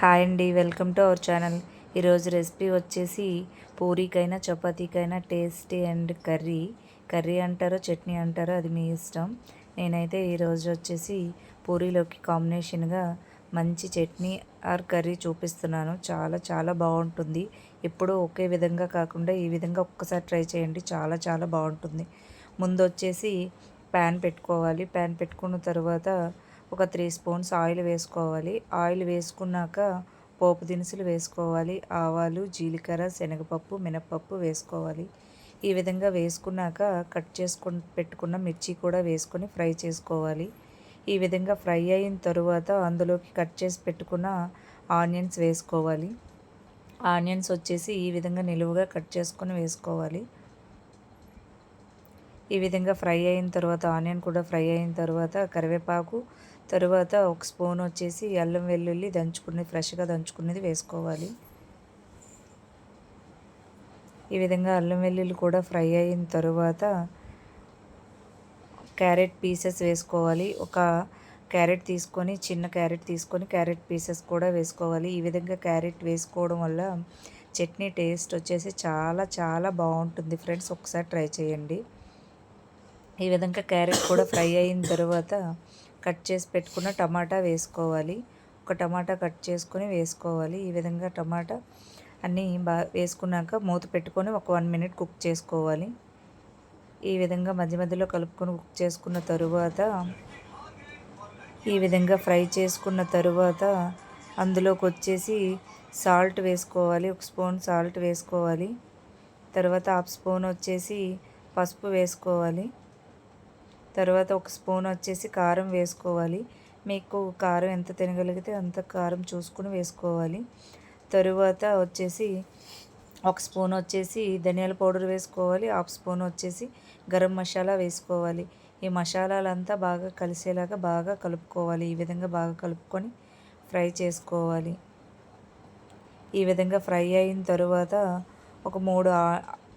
Hi అండి welcome to our channel. ఈరోజు recipe వచ్చేసి పూరీకైనా చపాతీకైనా టేస్టీ అండ్ కర్రీ. కర్రీ అంటారో చట్నీ అంటారో అది మీ ఇష్టం. నేనైతే ఈరోజు వచ్చేసి పూరీలోకి కాంబినేషన్గా మంచి చట్నీ ఆర్ కర్రీ చూపిస్తున్నాను. చాలా చాలా బాగుంటుంది. ఎప్పుడూ ఒకే విధంగా కాకుండా ఈ విధంగా ఒక్కసారి ట్రై చేయండి. చాలా చాలా బాగుంటుంది. ముందు వచ్చేసి ప్యాన్ పెట్టుకోవాలి. ప్యాన్ పెట్టుకున్న తర్వాత ఒక త్రీ స్పూన్స్ ఆయిల్ వేసుకోవాలి. ఆయిల్ వేసుకున్నాక పోపు దినుసులు వేసుకోవాలి. ఆవాలు జీలకర్ర శనగపప్పు మినపప్పు వేసుకోవాలి. ఈ విధంగా వేసుకున్నాక కట్ చేసుకుని పెట్టుకున్న మిర్చి కూడా వేసుకొని ఫ్రై చేసుకోవాలి. ఈ విధంగా ఫ్రై అయిన తరువాత అందులోకి కట్ చేసి పెట్టుకున్న ఆనియన్స్ వేసుకోవాలి. ఆనియన్స్ వచ్చేసి ఈ విధంగా నిలువుగా కట్ చేసుకొని వేసుకోవాలి. ఈ విధంగా ఫ్రై అయిన తర్వాత ఆనియన్ కూడా ఫ్రై అయిన తర్వాత కరివేపాకు తరువాత ఒక స్పూన్ వచ్చేసి అల్లం వెల్లుల్లి దంచుకునేది ఫ్రెష్గా దంచుకునేది వేసుకోవాలి. ఈ విధంగా అల్లం వెల్లుల్లి కూడా ఫ్రై అయిన తరువాత క్యారెట్ పీసెస్ వేసుకోవాలి. ఒక క్యారెట్ తీసుకొని చిన్న క్యారెట్ తీసుకొని క్యారెట్ పీసెస్ కూడా వేసుకోవాలి. ఈ విధంగా క్యారెట్ వేసుకోవడం వల్ల చట్నీ టేస్ట్ వచ్చేసి చాలా చాలా బాగుంటుంది ఫ్రెండ్స్. ఒకసారి ట్రై చేయండి. ఈ విధంగా క్యారెట్ కూడా ఫ్రై అయిన తర్వాత కట్ చేసి పెట్టుకున్న టమాటా వేసుకోవాలి. ఒక టమాటా కట్ చేసుకొని వేసుకోవాలి. ఈ విధంగా టమాటా అన్నీ బాగా వేసుకున్నాక మూత పెట్టుకొని ఒక వన్ మినిట్ కుక్ చేసుకోవాలి. ఈ విధంగా మధ్య మధ్యలో కలుపుకొని కుక్ చేసుకున్న తరువాత ఈ విధంగా ఫ్రై చేసుకున్న తరువాత అందులోకి వచ్చేసి సాల్ట్ వేసుకోవాలి. ఒక స్పూన్ సాల్ట్ వేసుకోవాలి. తర్వాత హాఫ్ స్పూన్ వచ్చేసి పసుపు వేసుకోవాలి. తర్వాత ఒక స్పూన్ వచ్చేసి కారం వేసుకోవాలి. మీకు కారం ఎంత తినగలిగితే అంత కారం చూసుకుని వేసుకోవాలి. తరువాత వచ్చేసి ఒక స్పూన్ వచ్చేసి ధనియాల పౌడర్ వేసుకోవాలి. హాఫ్ స్పూన్ వచ్చేసి గరం మసాలా వేసుకోవాలి. ఈ మసాలాలంతా బాగా కలిసేలాగా బాగా కలుపుకోవాలి. ఈ విధంగా బాగా కలుపుకొని ఫ్రై చేసుకోవాలి. ఈ విధంగా ఫ్రై అయిన తరువాత ఒక మూడు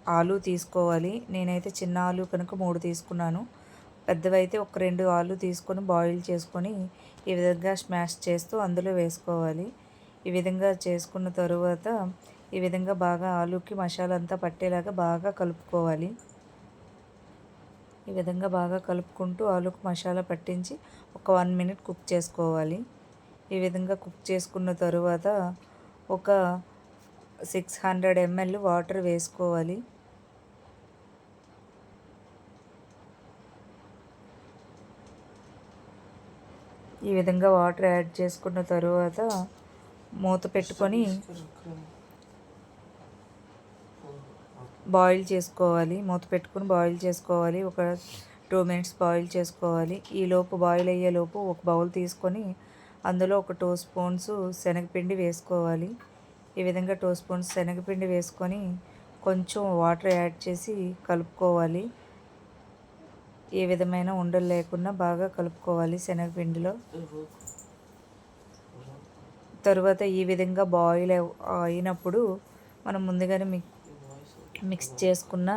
ఆలు తీసుకోవాలి. నేనైతే చిన్న ఆలు కనుక మూడు తీసుకున్నాను. పెద్దవైతే ఒక రెండు ఆలు తీసుకొని బాయిల్ చేసుకొని ఈ విధంగా స్మాష్ చేస్తూ అందులో వేసుకోవాలి. ఈ విధంగా చేసుకున్న తరువాత ఈ విధంగా బాగా ఆలుకి మసాలా అంతా పట్టేలాగా బాగా కలుపుకోవాలి. ఈ విధంగా బాగా కలుపుకుంటూ ఆలుకు మసాలా పట్టించి ఒక వన్ మినిట్ కుక్ చేసుకోవాలి. ఈ విధంగా కుక్ చేసుకున్న తరువాత ఒక సిక్స్ హండ్రెడ్ ఎంఎల్ వాటర్ వేసుకోవాలి. ఈ విధంగా వాటర్ యాడ్ చేసుకున్న తరువాత మూత పెట్టుకొని బాయిల్ చేసుకోవాలి. మూత పెట్టుకొని బాయిల్ చేసుకోవాలి. ఒక టూ మినిట్స్ బాయిల్ చేసుకోవాలి. ఈ లోపు బాయిల్ అయ్యే లోపు ఒక బౌల్ తీసుకొని అందులో ఒక టూ స్పూన్స్ శనగపిండి వేసుకోవాలి. ఈ విధంగా టూ స్పూన్స్ శనగపిండి వేసుకొని కొంచెం వాటర్ యాడ్ చేసి కలుపుకోవాలి. ఏ విధమైన ఉండలు లేకుండా బాగా కలుపుకోవాలి శనగపిండిలో. తరువాత ఈ విధంగా బాయిల్ అయినప్పుడు మనం ముందుగానే మిక్ మిక్స్ చేసుకున్న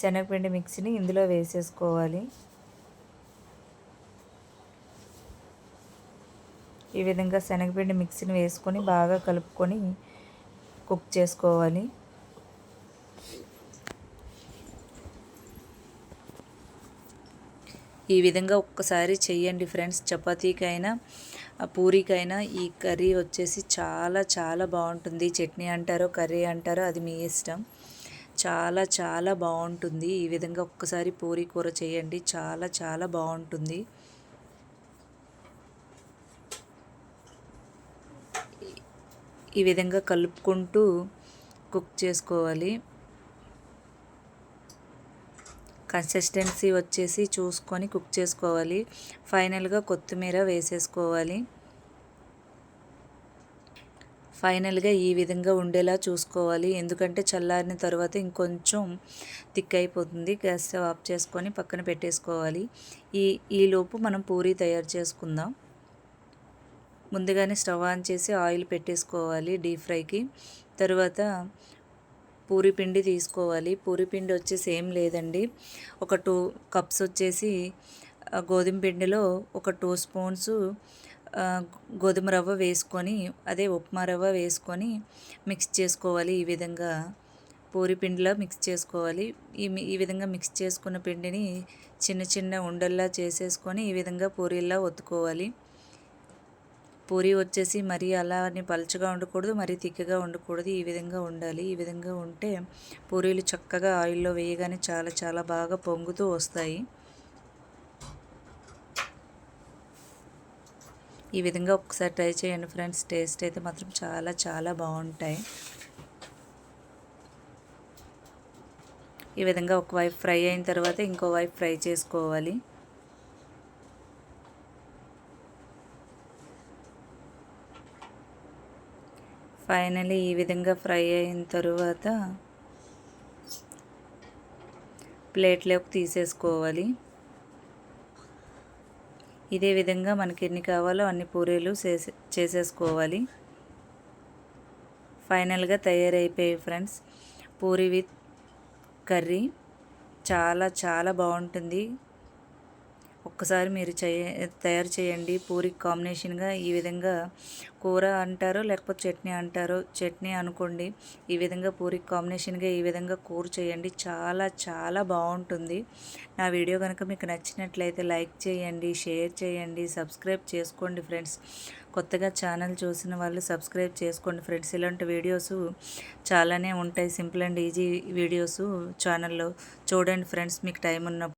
శనగపిండి మిక్సీని ఇందులో వేసేసుకోవాలి. ఈ విధంగా శనగపిండి మిక్సీని వేసుకొని బాగా కలుపుకొని కుక్ చేసుకోవాలి. ఈ విధంగా ఒక్కసారి చేయండి ఫ్రెండ్స్. చపాతీకైనా పూరికైనా ఈ కర్రీ వచ్చేసి చాలా చాలా బాగుంటుంది. చట్నీ అంటారో కర్రీ అంటారో అది మీ ఇష్టం. చాలా చాలా బాగుంటుంది. ఈ విధంగా ఒక్కసారి పూరి కూర చేయండి చాలా చాలా బాగుంటుంది. ఈ విధంగా కలుపుకుంటూ కుక్ చేసుకోవాలి. కన్సిస్టెన్సీ వచ్చేసి చూసుకొని కుక్ చేసుకోవాలి. ఫైనల్గా కొత్తిమీర వేసేసుకోవాలి. ఫైనల్గా ఈ విధంగా ఉండేలా చూసుకోవాలి. ఎందుకంటే చల్లారిన తర్వాత ఇంకొంచెం థిక్ అయిపోతుంది. గ్యాస్ స్టవ్ ఆఫ్ చేసుకొని పక్కన పెట్టేసుకోవాలి. ఈ ఈలోపు మనం పూరి తయారు చేసుకుందాం. ముందుగానే స్టవ్ ఆన్ చేసి ఆయిల్ పెట్టేసుకోవాలి డీప్ ఫ్రైకి. తర్వాత పూరి పిండి తీసుకోవాలి. పూరి పిండి వచ్చేసి ఏం లేదండి. ఒక టూ కప్స్ వచ్చేసి గోధుమ పిండిలో ఒక టూ స్పూన్స్ గోధుమ రవ్వ వేసుకొని అదే ఉప్మా రవ్వ వేసుకొని మిక్స్ చేసుకోవాలి. ఈ విధంగా పూరి పిండిలా మిక్స్ చేసుకోవాలి. ఈ ఈ విధంగా మిక్స్ చేసుకున్న పిండిని చిన్న చిన్న ఉండల్లా చేసేసుకొని ఈ విధంగా పూరిలా ఒత్తుకోవాలి. పూరి వచ్చేసి మరీ అలా అని పలుచగా ఉండకూడదు మరీ తిక్కగా ఉండకూడదు. ఈ విధంగా ఉండాలి. ఈ విధంగా ఉంటే పూరీలు చక్కగా ఆయిల్లో వేయగానే చాలా చాలా బాగా పొంగుతూ వస్తాయి. ఈ విధంగా ఒకసారి ట్రై చేయండి ఫ్రెండ్స్. టేస్ట్ అయితే మాత్రం చాలా చాలా బాగుంటాయి. ఈ విధంగా ఒక వైపు ఫ్రై అయిన తర్వాత ఇంకో వైపు ఫ్రై చేసుకోవాలి. ఫైనలీ ఈ విధంగా ఫ్రై అయిన తరువాత ప్లేట్లోకి తీసేసుకోవాలి. ఇదే విధంగా మనకి ఎన్ని కావాలో అన్ని పూరీలు చేసే చేసేసుకోవాలి. ఫైనల్గా తయారైపోయాయి ఫ్రెండ్స్. Puri with curry. చాలా చాలా బాగుంటుంది. ఒక్కసారి మీరు చేయ తయారు చేయండి. పూరికి కాంబినేషన్గా ఈ విధంగా కూర అంటారో లేకపోతే చట్నీ అంటారో చట్నీ అనుకోండి. ఈ విధంగా పూరికి కాంబినేషన్గా ఈ విధంగా కూర చేయండి. చాలా చాలా బాగుంటుంది. నా వీడియో కనుక మీకు నచ్చినట్లయితే లైక్ చేయండి షేర్ చేయండి సబ్స్క్రైబ్ చేసుకోండి ఫ్రెండ్స్. కొత్తగా ఛానల్ చూసిన వాళ్ళు సబ్స్క్రైబ్ చేసుకోండి ఫ్రెండ్స్. ఇలాంటి వీడియోస్ చాలానే ఉంటాయి. సింపుల్ అండ్ ఈజీ వీడియోస్ ఛానల్లో. చూడండి ఫ్రెండ్స్ మీకు టైం ఉన్నప్పుడు.